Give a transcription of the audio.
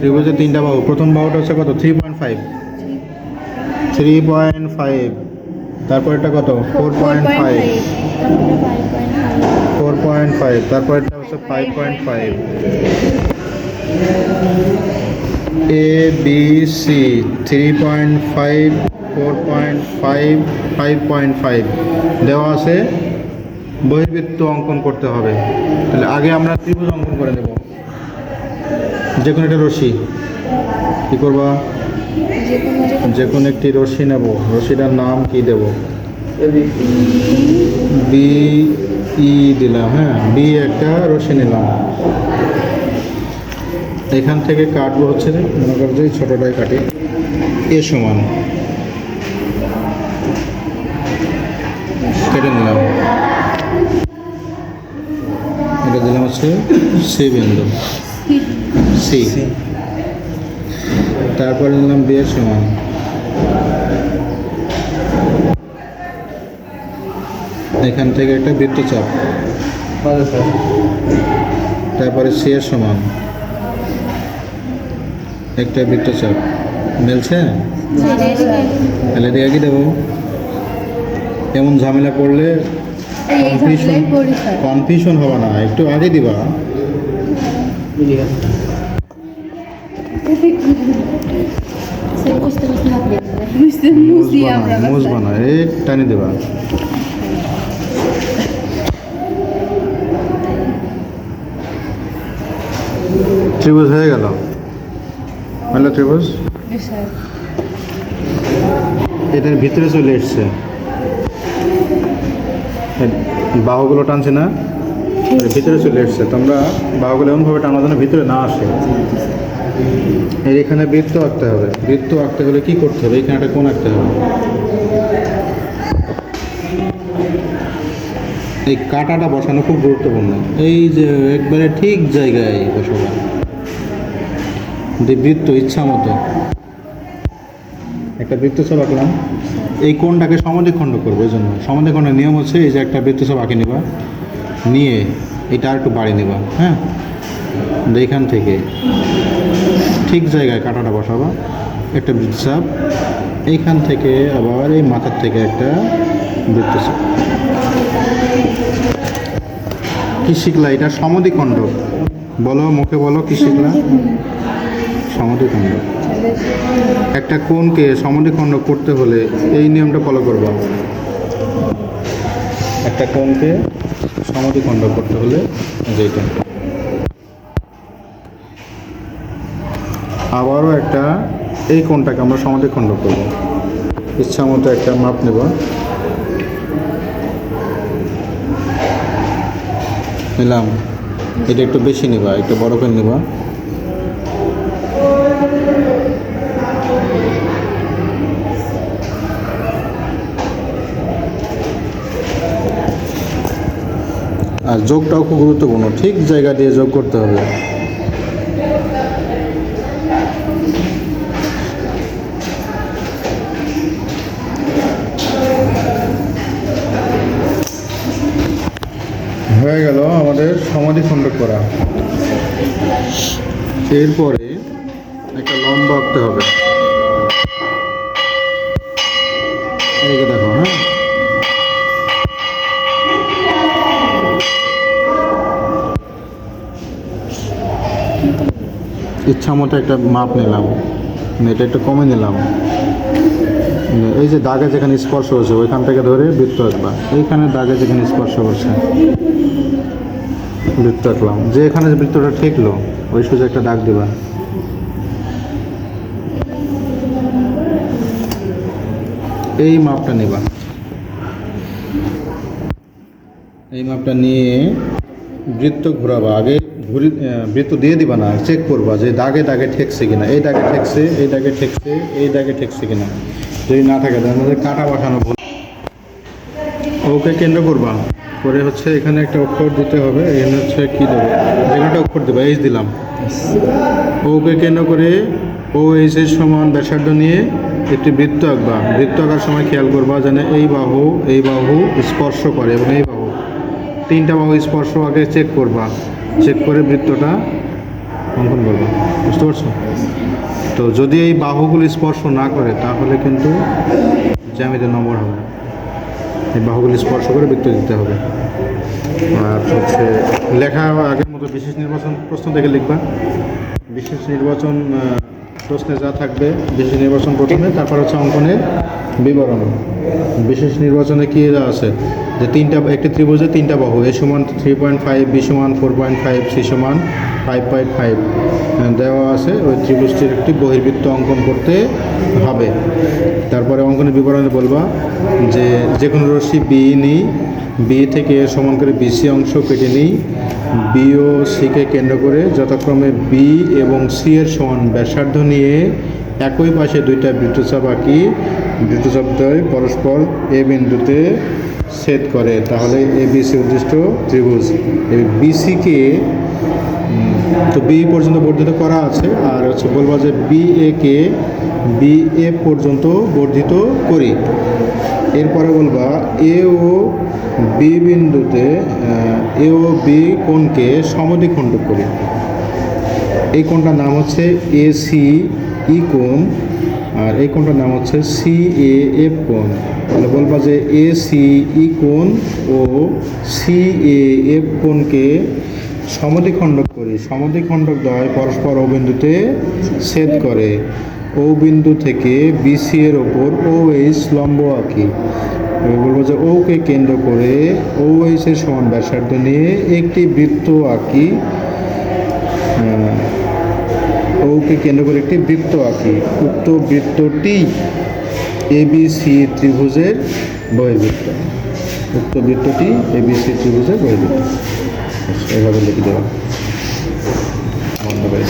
ত্রিভুজের তিনটা বাহু। প্রথম বাহুটা হচ্ছে কত? Three point five three point five তারপরটা কত? Four point five four point five তারপরটা হচ্ছে five point five A B C three point five four point five five point five দেওয়া আছে বহির্বৃত্ত অঙ্কন করতে হবে। তাহলে আগে আমরা ত্রিভুজ অঙ্কন করে নেব। যে কোনো একটা রশি। কী করবা? যে কোনো একটি রশি নেব। রশিটার নাম কি দেব? বি ই দিলাম হ্যাঁ? বি একটা রশি নিলাম। এখান থেকে কাটবো হচ্ছে মনে করো যে ছোটোটাই কাটি। এ সমান। কেটে নিলাম। এটা দিলাম হচ্ছে সি বিন্দু। সি তারপরে নিলাম বি এর সমান। এখান থেকে একটা বৃত্তচাপ। তারপরে সি এর সমান। একটা বৃত্তচাপ। মিলছে? তাহলে এদিকে কি দেবো। এমন ঝামেলা পড়লে কনফিউশন কনফিউশন হবে না। একটু আগে দিবা। মুজ বানা এই টানি দেবা ত্রিভুজ হয়ে গেল হলো ত্রিভুজ। এটার ভিতরে চলে এসছে। বাহুগুলো টানছে না? ভিতরে চলে এসছে। তোমরা বাহুগুলো এমনভাবে টানা যেন ভিতরে না আসে। এর এখানে বৃত্ত আঁকতে হবে। বৃত্ত আঁকতে হলে কি করতে হবে? এখানে একটা কোণ আঁকতে হবে। এই কাটাটা বসানো খুব গুরুত্বপূর্ণ। এই যে একবারে ঠিক জায়গায় বসাবো যে বৃত্ত ইচ্ছা মতো। একটা বৃত্তচাপ আঁকলাম। এই কোণটাকে সমদ্বিখণ্ড করব, এই জন্য। সমদ্বিখণ্ডের নিয়ম হচ্ছে এই যে একটা বৃত্তচাপ আঁকে নিবা। নিয়ে এটা আর একটু বাড়ি নিবা হ্যাঁ? এখান থেকে। ঠিক জায়গায় কাঁটাটা বসাবা, একটা বৃত্তচাপ এইখান থেকে আবার এই মাথার থেকে একটা বৃত্তচাপ কি শিখলা এটা? সমদ্বিখণ্ড। বলো, মুখে বলো, কি শিখলা? সমদ্বিখণ্ড। একটা কোণকে সমদ্বিখণ্ড করতে হলে এই নিয়মটা ফলো করবা। একটা কোণকে সমদ্বিখণ্ড করতে হলে যেটা আবারও একটা, এই কোণটাকে আমরা সমাধি খণ্ড করব। ইচ্ছা মতো একটা মাপ নেব। নিলাম। এটা একটু বেশি নেবা, একটু বড় করে নেবা। আর যোগটাও খুব গুরুত্বপূর্ণ। ঠিক জায়গা দিয়ে যোগ করতে হবে। হয়ে গেল আমাদের সমাধিখণ্ড করা। এরপরে একটা লম্বা আঁকতে হবে। দেখো হ্যাঁ? ইচ্ছা মতো একটা মাপ নিলাম। এটা একটু কমে নিলাম। এই যে দাগে যেখানে স্পর্শ হয়েছে, ওইখান থেকে ধরে বৃত্ত আঁকবা। এইখানে দাগে যেখানে স্পর্শ করছে বৃত্ত আঁকলাম। যে এখানে যে বৃত্তটা ঠেকলো, ওই সোজা একটা দাগ দিবা। এই মাপটা নেবা। এই মাপটা নিয়ে বৃত্ত ঘোরাবা। আগে ঘুরি বৃত্ত দিয়ে দিবা না চেক করবা যে দাগে দাগে ঠেকছে কিনা, এই দাগে ঠেকছে, এই দাগে ঠেকছে, এই দাগে ঠেকছে কিনা। যদি না থাকে, তাহলে কাটা বসানো ভুল। ওকে কেন্দ্র করবা। করে হচ্ছে এখানে একটা অক্ষর দিতে হবে, এখানে হচ্ছে কি দেবো? যেখানে একটা অক্ষর দেবো এইচ দিলাম। ওকে কেন্দ্র করে ও এইচ এর সমান ব্যাসার্ধ নিয়ে একটি বৃত্ত আঁকবা। বৃত্ত আঁকার সময় খেয়াল করবা যেন এই বাহু এই বাহু স্পর্শ করে এবং এই বাহু। তিনটা বাহু স্পর্শ আগে চেক করবা। চেক করে বৃত্তটা অঙ্কন করবা। বুঝতে পারছ? তো যদি এই বাহুগুলি স্পর্শ না করে, তাহলে কিন্তু জ্যামিতে নম্বর হবে এই বাহুগুলি স্পর্শ করে বৃত্ত দিতে হবে। আর হচ্ছে লেখা আগের মতো বিশেষ নির্বাচন প্রশ্ন থেকে লিখবা। বিশেষ নির্বাচন প্রশ্নে যা থাকবে, বিশেষ নির্বাচন প্রথমে, তারপর হচ্ছে অঙ্কনের বিবরণ। বিশেষ নির্বাচনে কি এরা আছে? যে তিনটা, একটি ত্রিভুজে তিনটা বাহু, এ সমান থ্রি পয়েন্ট ফাইভ বি সমান ফোর পয়েন্ট ফাইভ সি সমান ফাইভ পয়েন্ট ফাইভ দেওয়া আছে, ওই ত্রিভুজটির একটি বহির্বৃত্ত অঙ্কন করতে হবে। তারপরে অঙ্কনের বিবরণে বলবা যে যে কোনো রশ্মি বি নিই বি থেকে সমান করে বিসি অংশ কেটে নিই বি ও সিকে কেন্দ্র করে যথাক্রমে বি এবং সি এর সমান ব্যাসার্ধ নিয়ে একই পাশে দুইটা বৃত্তচাপ আঁকি বৃত্তচাপদ্বয় পরস্পর এ বিন্দুতে ছেদ করে। তাহলে এ বিসি উদ্দিষ্ট ত্রিভুজ। বিসিকে তো বি পর্যন্ত বর্ধিত করা আছে, আর হচ্ছে বলব যে বি, এ কে, বি, এ পর্যন্ত বর্ধিত করি। এরপরে বলবা, এ ও বি বিন্দুতে, এ ও বি কোণকে সমদ্বিখণ্ডক করি। এই কোণটার নাম হচ্ছে এ সি ই কোণ আর এই কোণটার নাম হচ্ছে সি এ এফ কোণ। তাহলে বলবা যে এ সি ই কোণ ও সি এ এফ কোণকে সমদ্বিখণ্ডক করি। সমদ্বিখণ্ডক দ্বয় পরস্পর ও বিন্দুতে ছেদ করে। ও বিন্দু থেকে বিসি এর ওপর ও এইচ লম্ব আঁকি। বলব যে ওকে কেন্দ্র করে ও এইচ এর সমান ব্যাসার্ধ নিয়ে একটি বৃত্ত আঁকি। আহ, ওকে কেন্দ্র করে একটি বৃত্ত আঁকি। উক্ত বৃত্তটি এবিসি ত্রিভুজের বহির্বৃত্ত উক্ত বৃত্তটি এবিসি ত্রিভুজের বহির্বৃত্ত এভাবে লিখে দেওয়া বন্ধ করে